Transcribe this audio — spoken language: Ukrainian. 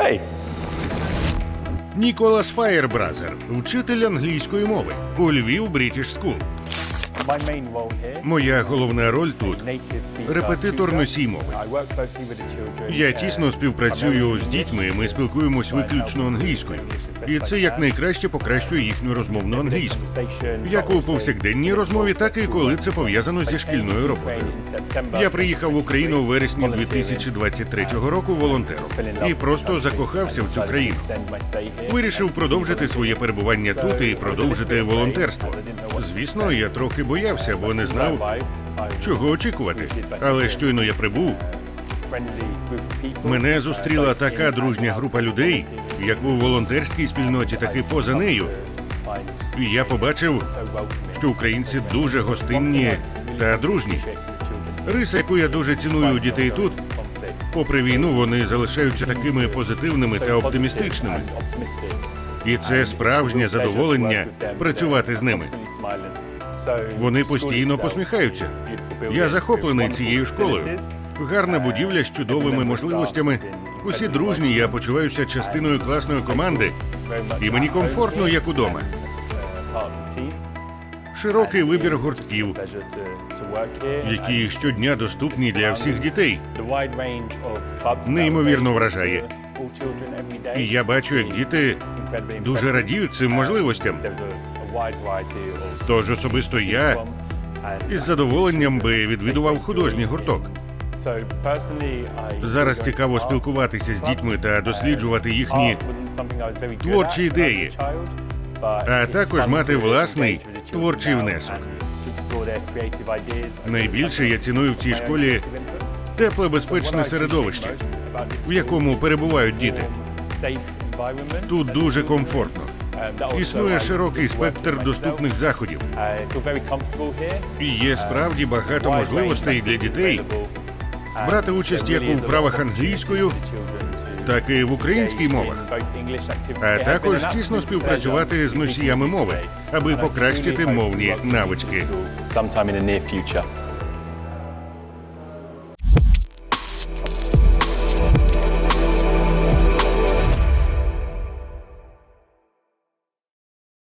Hey, Ніколас Фаєрбразер, вчитель англійської мови у Львів Брітіш Скул. Моя головна роль тут репетитор носій мови. Я uh, тісно співпрацюю з дітьми. Ми спілкуємось виключно англійською, і це якнайкраще покращує їхню розмовну англійську. Як у повсякденній розмові, так і коли це пов'язано зі шкільною роботою. Я приїхав в Україну у вересні 2023 року волонтером і просто закохався в цю країну. Вирішив продовжити своє перебування тут і продовжити волонтерство. Звісно, я трохи боявся, бо не знав, чого очікувати. Але щойно я прибув, мене зустріла така дружня група людей, як у волонтерській спільноті, так і поза нею. І я побачив, що українці дуже гостинні та дружні. Риса, яку я дуже ціную у дітей тут, попри війну, вони залишаються такими позитивними та оптимістичними. І це справжнє задоволення працювати з ними. Вони постійно посміхаються. Я захоплений цією школою. Гарна будівля з чудовими можливостями. Усі дружні, я почуваюся частиною класної команди, і мені комфортно, як удома. Широкий вибір гуртків, які щодня доступні для всіх дітей. Неймовірно вражає. І я бачу, як діти дуже радіють цим можливостям. Тож особисто я із задоволенням би відвідував художній гурток. Зараз цікаво спілкуватися з дітьми та досліджувати їхні творчі ідеї, а також мати власний творчий внесок. Найбільше я ціную в цій школі тепле безпечне середовище, в якому перебувають діти. Тут дуже комфортно. Існує широкий спектр доступних заходів. І є справді багато можливостей для дітей брати участь як у вправах англійською, так і в українській мовах, а також тісно співпрацювати з носіями мови, аби покращити мовні навички.